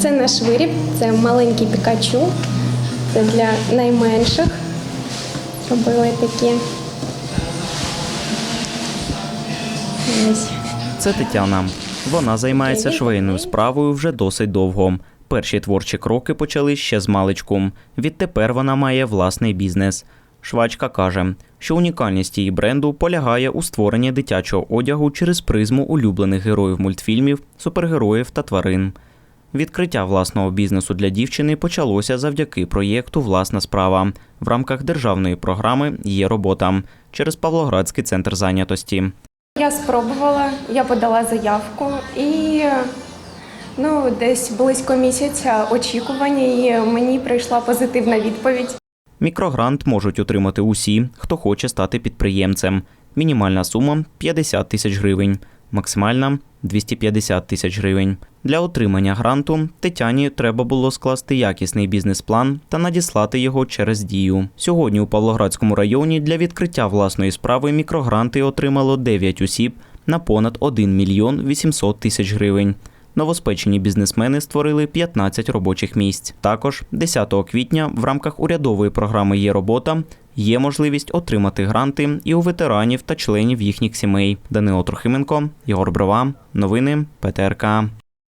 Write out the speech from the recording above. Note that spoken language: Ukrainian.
Це наш виріб, це маленький пікачу. Це для найменших. Робили такі. Ось. Це Тетяна. Вона займається швейною справою вже досить довго. Перші творчі кроки почали ще з маличку. Відтепер вона має власний бізнес. Швачка каже, що унікальність її бренду полягає у створенні дитячого одягу через призму улюблених героїв мультфільмів, супергероїв та тварин. Відкриття власного бізнесу для дівчини почалося завдяки проєкту Власна справа в рамках державної програми Є робота через Павлоградський центр зайнятості. Я спробувала, я подала заявку і ну, десь близько місяця очікування, і мені прийшла позитивна відповідь. Мікрогрант можуть отримати усі, хто хоче стати підприємцем. Мінімальна сума 50 тисяч гривень, максимальна 250 тисяч гривень. Для отримання гранту Тетяні треба було скласти якісний бізнес-план та надіслати його через дію. Сьогодні у Павлоградському районі для відкриття власної справи мікрогранти отримало 9 осіб на понад 1 мільйон 800 тисяч гривень. Новоспечені бізнесмени створили 15 робочих місць. Також 10 квітня в рамках урядової програми Є робота є можливість отримати гранти і у ветеранів та членів їхніх сімей. Данило Трохименко, Єгор Брова, новини ПТРК.